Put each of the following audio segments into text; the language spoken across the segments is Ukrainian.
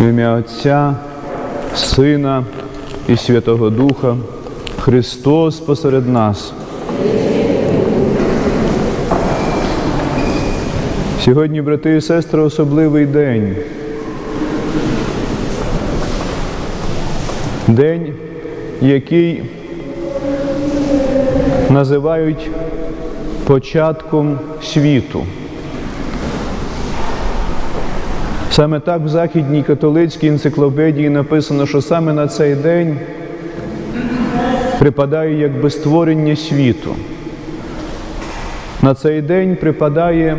В ім'я Отця, Сина і Святого Духа, Христос посеред нас. Сьогодні, брати і сестри, особливий день. День, який називають початком світу. Саме так в Західній католицькій енциклопедії написано, що саме на цей день припадає якби створення світу. На цей день припадає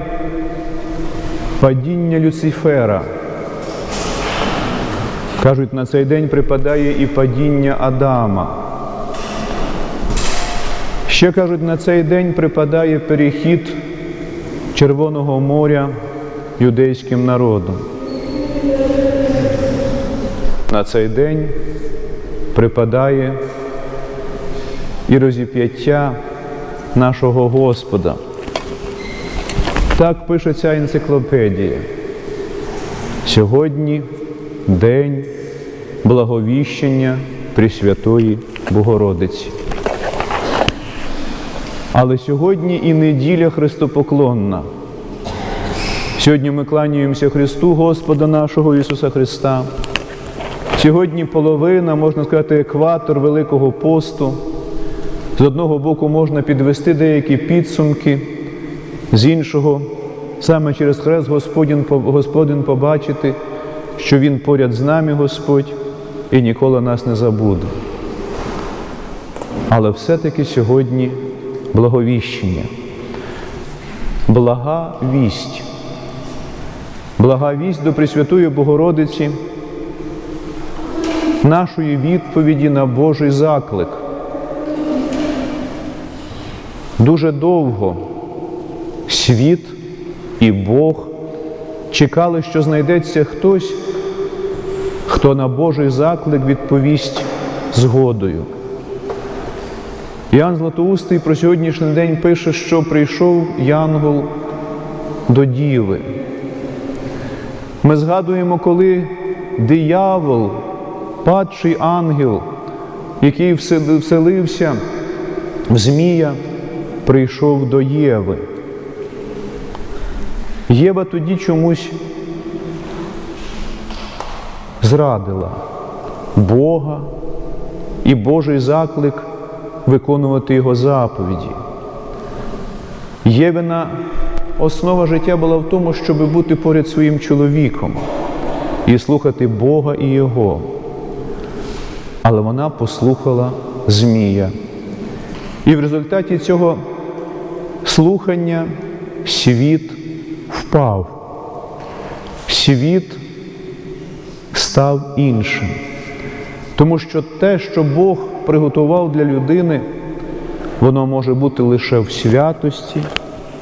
падіння Люцифера. Кажуть, на цей день припадає і падіння Адама. Ще кажуть, на цей день припадає перехід Червоного моря юдейським народом. На цей день припадає і розіп'яття нашого Господа. Так пише ця енциклопедія. Сьогодні день благовіщення Пресвятої Богородиці. Але сьогодні і неділя Христопоклонна. Сьогодні ми кланяємося Христу Господа нашого Ісуса Христа. Сьогодні половина, можна сказати, екватор Великого посту. З одного боку можна підвести деякі підсумки, з іншого, саме через хрест Господін, Господин побачити, що Він поряд з нами, Господь, і ніколи нас не забуде. Але все-таки сьогодні благовіщення, блага вість, блага вість до Пресвятої Богородиці, нашої відповіді на Божий заклик. Дуже довго світ і Бог чекали, що знайдеться хтось, хто на Божий заклик відповість згодою. Іоанн Златоустий про сьогоднішній день пише, що прийшов Янгол до Діви. Ми згадуємо, коли диявол, падший ангел, який вселився в Змія, прийшов до Єви. Єва тоді чомусь зрадила Бога і Божий заклик виконувати Його заповіді. Євина основа життя була в тому, щоб бути поряд своїм чоловіком і слухати Бога і Його. Але вона послухала Змія. І в результаті цього слухання світ впав. Світ став іншим. Тому що те, що Бог приготував для людини, воно може бути лише в святості,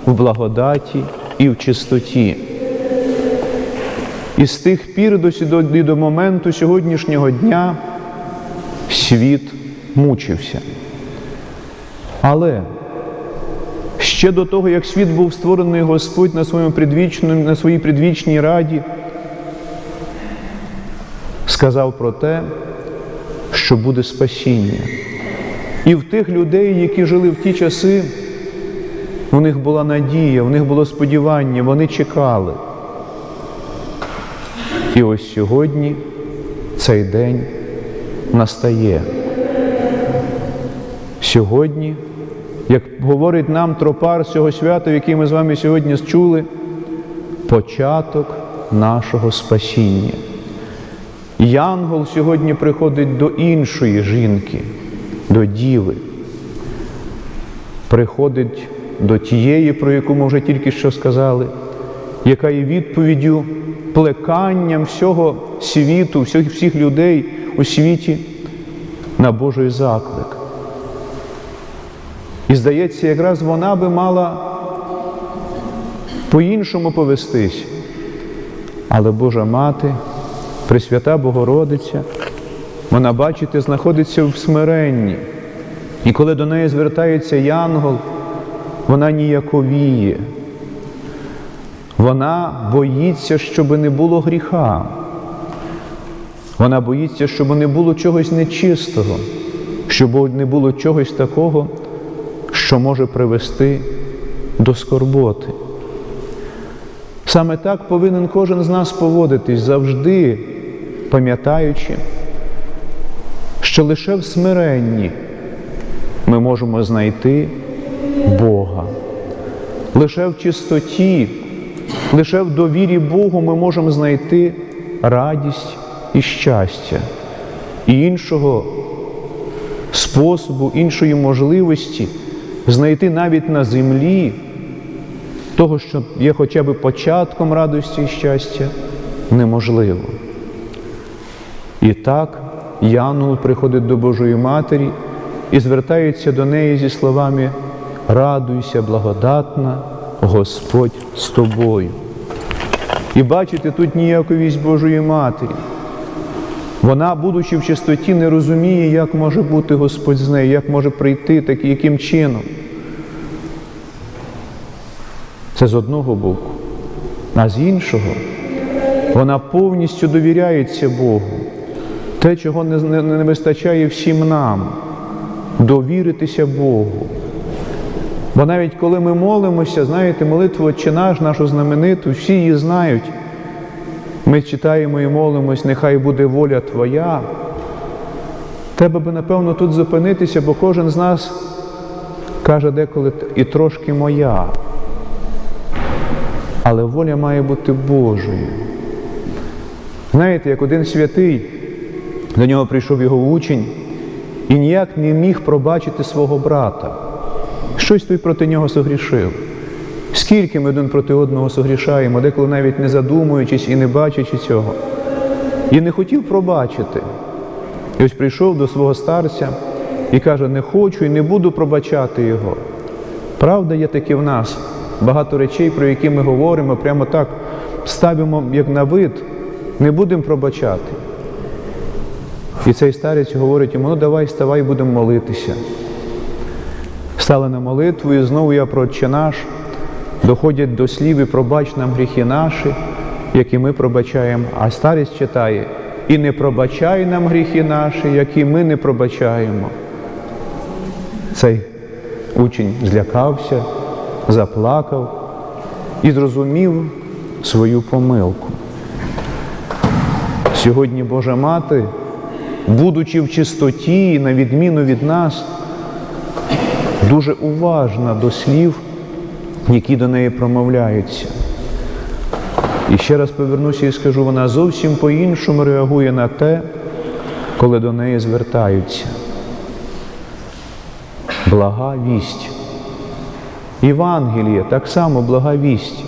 в благодаті і в чистоті. І з тих пір до, до, до моменту сьогоднішнього дня світ мучився. Але ще до того, як світ був створений Господь на, своєму на своїй предвічній раді, сказав про те, що буде спасіння. І в тих людей, які жили в ті часи, у них була надія, у них було сподівання, вони чекали. І ось сьогодні цей день настає. Сьогодні, як говорить нам тропар цього свята, який ми з вами сьогодні чули, початок нашого спасіння. Янгол сьогодні приходить до іншої жінки, до діви, приходить до тієї, про яку ми вже тільки що сказали, яка є відповіддю плеканням всього світу, всіх, всіх людей у світі на Божий заклик. І здається, якраз вона би мала по-іншому повестись. Але Божа Мати, Пресвята Богородиця, вона, бачите, знаходиться в смиренні. І коли до неї звертається Янгол, вона ніяковіє. Вона боїться, щоб не було гріха. Вона боїться, щоб не було чогось нечистого, щоб не було чогось такого, що може привести до скорботи. Саме так повинен кожен з нас поводитись, завжди пам'ятаючи, що лише в смиренні ми можемо знайти Бога. Лише в чистоті, лише в довірі Богу ми можемо знайти радість і щастя. І іншого способу, іншої можливості знайти навіть на землі того, що є хоча б початком радості і щастя, неможливо. І так Янгол приходить до Божої Матері і звертається до неї зі словами Радуйся, благодатна, Господь з тобою. І бачите тут ніяковість Божої Матері. Вона, будучи в чистоті, не розуміє, як може бути Господь з нею, як може прийти, так яким чином. Це з одного боку. А з іншого, вона повністю довіряється Богу. Те, чого не, не, не вистачає всім нам, довіритися Богу. Бо навіть коли ми молимося, знаєте, молитву «Отче наш, нашу знамениту, всі її знають. Ми читаємо і молимось, нехай буде воля Твоя. Треба би, напевно, тут зупинитися, бо кожен з нас каже деколи і трошки моя. Але воля має бути Божою. Знаєте, як один святий, до нього прийшов його учень і ніяк не міг пробачити свого брата. Щось той проти нього согрішив. Скільки ми один проти одного согрішаємо, деколи навіть не задумуючись і не бачачи цього. І не хотів пробачити. І ось прийшов до свого старця і каже, не хочу і не буду пробачати його. Правда є таки в нас. Багато речей, про які ми говоримо, прямо так ставимо як на вид, не будемо пробачати. І цей старець говорить йому, ну давай, ставай, будемо молитися. Стали на молитву, і знову я про Отче наш, доходять до слів і пробач нам гріхи наші, які ми пробачаємо. А старець читає, і не пробачай нам гріхи наші, які ми не пробачаємо. Цей учень злякався, заплакав і зрозумів свою помилку. Сьогодні Божа Мати, будучи в чистоті, на відміну від нас, дуже уважна до слів, які до неї промовляються. І ще раз повернуся і скажу, вона зовсім по-іншому реагує на те, коли до неї звертаються. Блага вість. Євангеліє так само блага вість.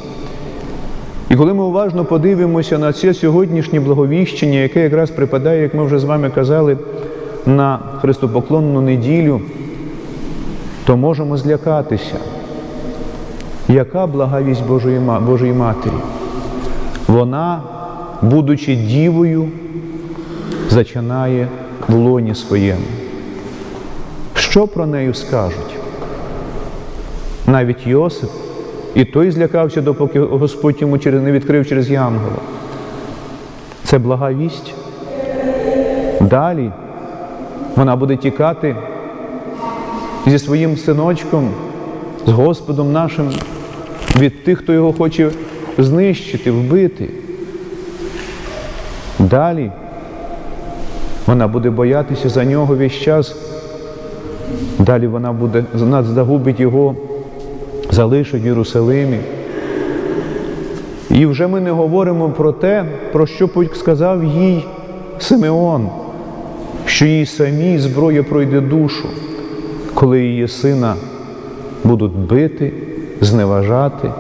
І коли ми уважно подивимося на це сьогоднішнє благовіщення, яке якраз припадає, як ми вже з вами казали, на Христопоклонну неділю, то можемо злякатися. Яка благовість Божої, Божої Матері? Вона, будучи дівою, зачинає в лоні своєму. Що про нею скажуть? Навіть Йосип, і той злякався, допоки Господь йому не відкрив через Янгола. Це блага вість. Далі вона буде тікати зі своїм синочком, з Господом нашим від тих, хто його хоче знищити, вбити. Далі вона буде боятися за нього весь час. Далі вона буде вона загубить його, залишить в Єрусалимі. І вже ми не говоримо про те, про що сказав їй Симеон, що їй самій зброя пройде душу, коли її сина будуть бити, зневажати,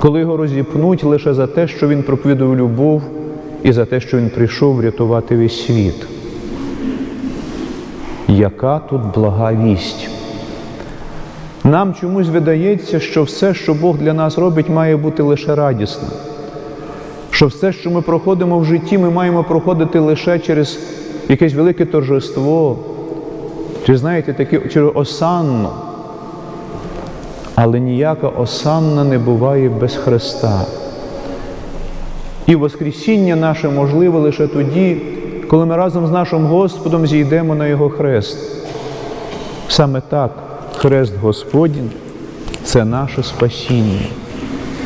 коли його розіпнуть лише за те, що він проповідував любов і за те, що він прийшов врятувати весь світ. Яка тут блага вість? Нам чомусь видається, що все, що Бог для нас робить, має бути лише радісним. Що все, що ми проходимо в житті, ми маємо проходити лише через якесь велике торжество, чи знаєте, таке через осанну. Але ніяка осанна не буває без Христа. І Воскресіння наше можливе лише тоді, коли ми разом з нашим Господом зійдемо на Його хрест. Саме так, хрест Господній це наше спасіння.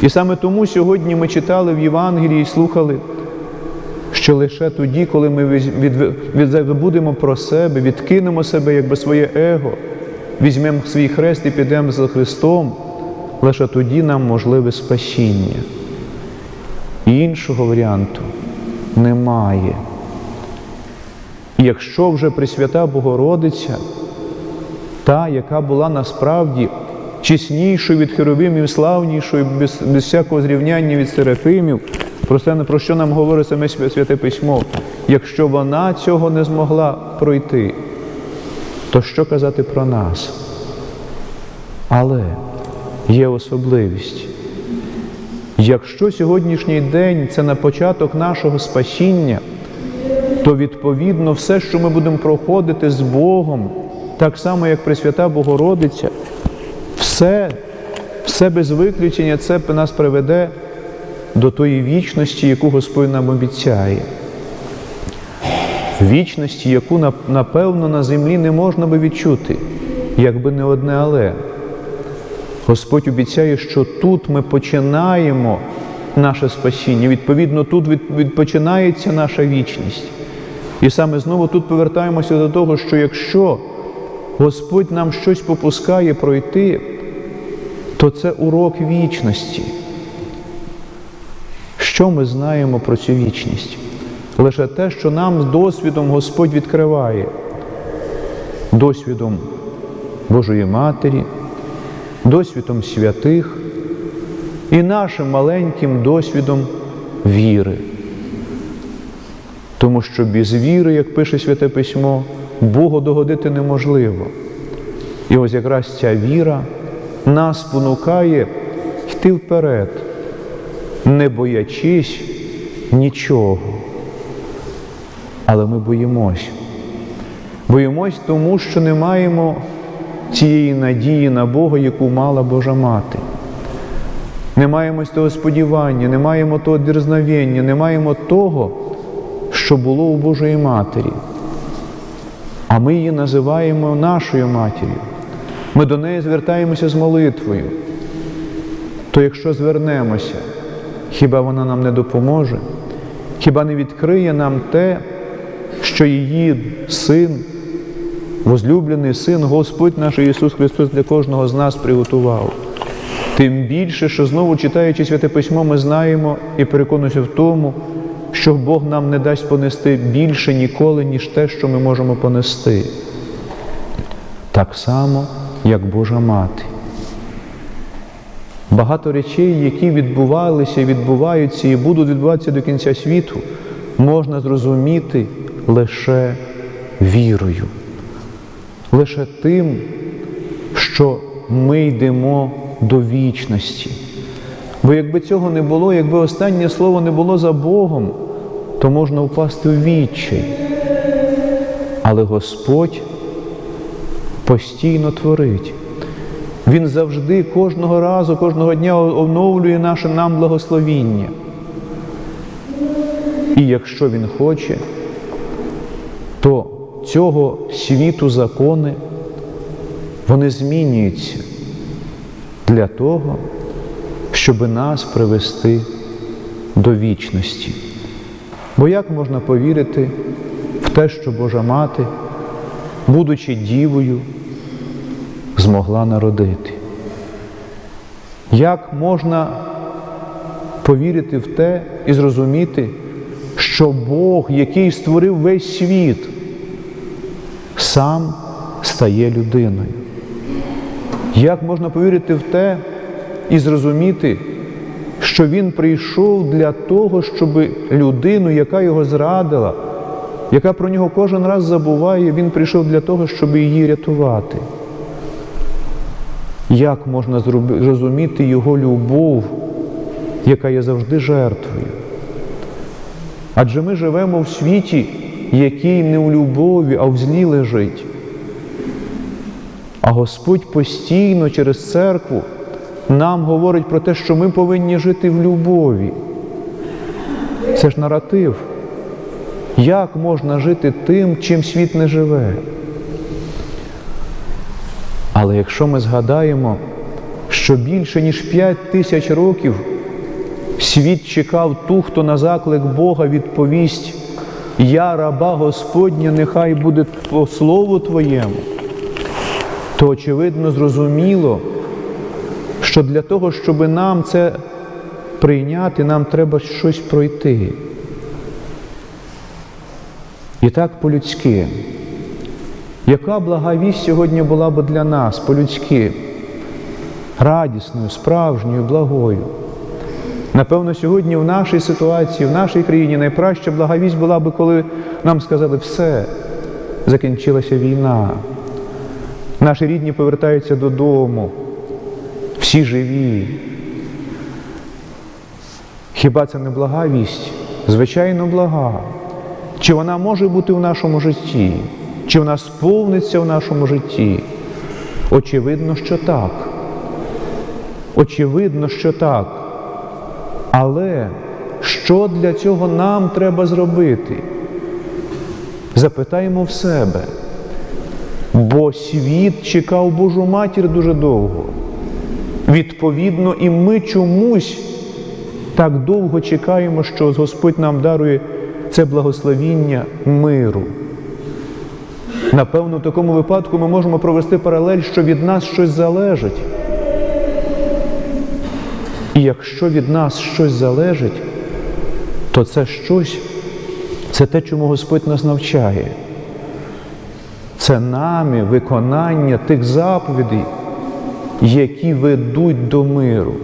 І саме тому сьогодні ми читали в Євангелії і слухали, що лише тоді, коли ми від, від, від, забудемо про себе, відкинемо себе якби своє его, візьмемо свій хрест і підемо за Христом, лише тоді нам можливе спасіння. Іншого варіанту немає. І якщо вже Пресвята Богородиця, та, яка була насправді чеснішою від херовимів, славнішою, без, без всякого зрівняння від серафимів, про це про що нам говорить саме Святе Письмо, якщо вона цього не змогла пройти, то що казати про нас? Але є особливість. Якщо сьогоднішній день це на початок нашого спасіння, то відповідно все, що ми будемо проходити з Богом, так само, як Пресвята Богородиця, все, все без виключення це нас приведе до тої вічності, яку Господь нам обіцяє. Вічності, яку напевно на землі не можна би відчути, якби не одне але. Господь обіцяє, що тут ми починаємо наше спасіння. Відповідно, тут відпочинається наша вічність. І саме знову тут повертаємося до того, що якщо Господь нам щось попускає пройти, то це урок вічності. Що ми знаємо про цю вічність? Лише те, що нам досвідом Господь відкриває, досвідом Божої Матері, досвідом святих і нашим маленьким досвідом віри. Тому що без віри, як пише Святе Письмо, Богу догодити неможливо. І ось якраз ця віра нас понукає йти вперед, не боячись нічого. Але ми боїмось. Боїмось тому, що не маємо цієї надії на Бога, яку мала Божа Мати. Не маємо того сподівання, не маємо того дерзновення, не маємо того, що було у Божої Матері. А ми її називаємо нашою матір'ю. Ми до неї звертаємося з молитвою. То якщо звернемося, хіба вона нам не допоможе? Хіба не відкриє нам те, що її син, возлюблений син, Господь наш Ісус Христос для кожного з нас приготував? Тим більше, що знову читаючи Святе Письмо, ми знаємо і переконуємося в тому, що Бог нам не дасть понести більше ніколи, ніж те, що ми можемо понести. Так само, як Божа Мати. Багато речей, які відбувалися, відбуваються і будуть відбуватися до кінця світу, можна зрозуміти лише вірою, лише тим, що ми йдемо до вічності. Бо якби цього не було, якби останнє слово не було за Богом, то можна впасти у відчай. Але Господь постійно творить. Він завжди кожного разу, кожного дня оновлює наше нам благословіння. І якщо Він хоче, то цього світу закони, вони змінюються для того, щоб нас привести до вічності. Бо як можна повірити в те, що Божа Мати, будучи дівою, змогла народити? Як можна повірити в те і зрозуміти, що Бог, який створив весь світ, сам стає людиною? Як можна повірити в те і зрозуміти, що Він прийшов для того, щоб людину, яка його зрадила, яка про нього кожен раз забуває, Він прийшов для того, щоб її рятувати? Як можна зрозуміти Його любов, яка є завжди жертвою? Адже ми живемо в світі, який не у любові, а в злі лежить. А Господь постійно через церкву нам говорить про те, що ми повинні жити в любові. Це ж наратив, Як можна жити тим, чим світ не живе? Але якщо ми згадаємо, що більше ніж п'ять тисяч років світ чекав ту, хто на заклик Бога відповість, Я раба Господня, нехай буде по слову Твоєму, то очевидно зрозуміло, що для того, щоб нам це прийняти, нам треба щось пройти. І так по-людськи. Яка блага вість сьогодні була б для нас по-людськи, радісною, справжньою, благою? Напевно, сьогодні в нашій ситуації, в нашій країні найкраща благовість була б, коли нам сказали, все, закінчилася війна. Наші рідні повертаються додому, всі живі. Хіба це не блага вість? Звичайно, блага. Чи вона може бути в нашому житті? Чи вона сповниться в нашому житті? Очевидно, що так. Очевидно, що так. Але що для цього нам треба зробити? Запитаємо в себе. Бо світ чекав Божу матір дуже довго. Відповідно, і ми чомусь так довго чекаємо, що Господь нам дарує це благословіння миру. Напевно, в такому випадку ми можемо провести паралель, що від нас щось залежить. І якщо від нас щось залежить, то це щось, це те, чому Господь нас навчає. Це нами виконання тих заповідей, які ведуть до миру.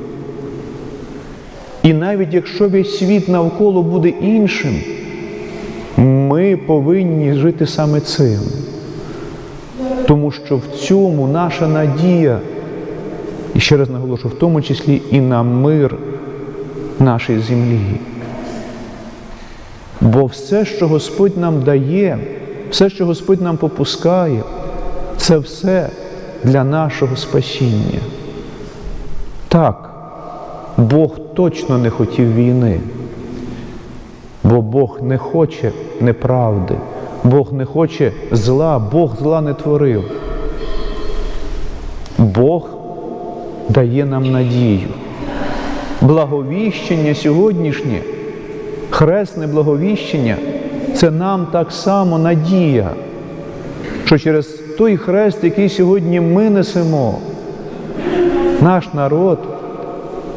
І навіть якщо весь світ навколо буде іншим, ми повинні жити саме цим. Тому що в цьому наша надія, і ще раз наголошу, в тому числі і на мир нашої землі. Бо все, що Господь нам дає, все, що Господь нам попускає, це все для нашого спасіння. Так, Бог точно не хотів війни, бо Бог не хоче неправди, Бог не хоче зла, Бог зла не творив. Бог дає нам надію. Благовіщення сьогоднішнє, хресне благовіщення це нам так само надія, що через той хрест, який сьогодні ми несемо, наш народ,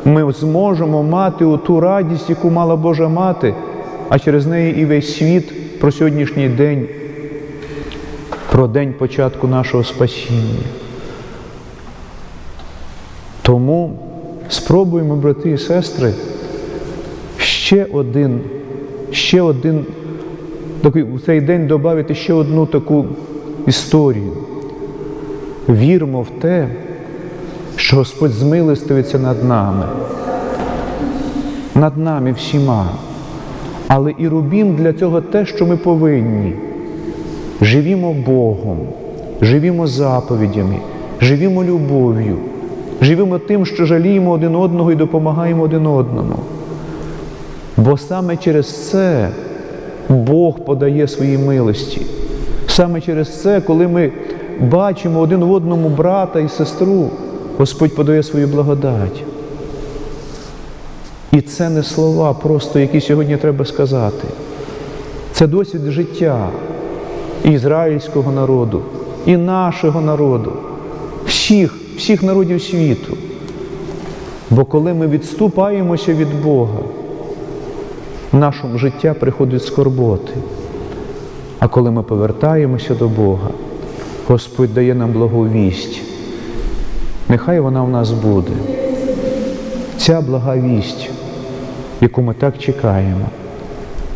ми зможемо мати ту радість, яку мала Божа мати, а через неї і весь світ про сьогоднішній день, про день початку нашого спасіння. Тому спробуємо, брати і сестри, ще один, ще один такий, в цей день додати ще одну таку історію. Вірмо в те, що Господь змилостивиться над нами, над нами всіма. Але і робім для цього те, що ми повинні. Живімо Богом, живімо заповідями, живімо любов'ю, живімо тим, що жаліємо один одного і допомагаємо один одному. Бо саме через це Бог подає свої милості. Саме через це, коли ми бачимо один в одному брата і сестру, Господь подає свою благодать. І це не слова, просто які сьогодні треба сказати. Це досвід життя ізраїльського народу, і нашого народу, всіх, всіх народів світу. Бо коли ми відступаємося від Бога, в нашому життя приходять скорботи. А коли ми повертаємося до Бога, Господь дає нам благовість. Нехай вона в нас буде. Ця благовість, яку ми так чекаємо,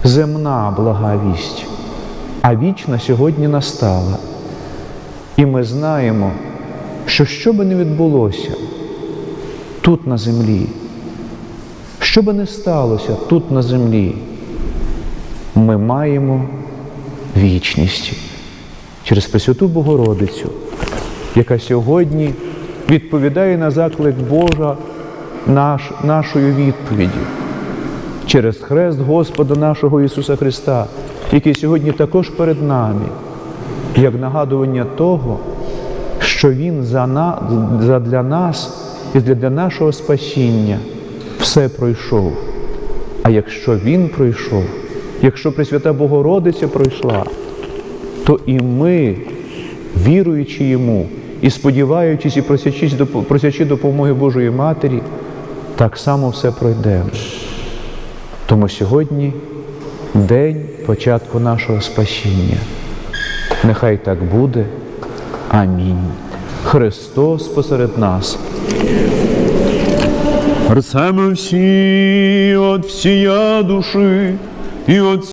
земна благовість, а вічна сьогодні настала. І ми знаємо, що що би не відбулося тут на землі, що би не сталося тут на землі, ми маємо вічність через Пресвяту Богородицю, яка сьогодні відповідає на заклик Божа наш, нашою відповіддю. Через хрест Господа нашого Ісуса Христа, який сьогодні також перед нами, як нагадування того, що Він за на, для нас і для нашого спасіння все пройшов. А якщо Він пройшов, якщо Пресвята Богородиця пройшла, то і ми, віруючи Йому і сподіваючись і просячи допомоги Божої Матері, так само все пройдемо. Тому сьогодні день початку нашого спасіння. Нехай так буде. Амінь. Христос посеред нас. Рцемо всі от всія душі і от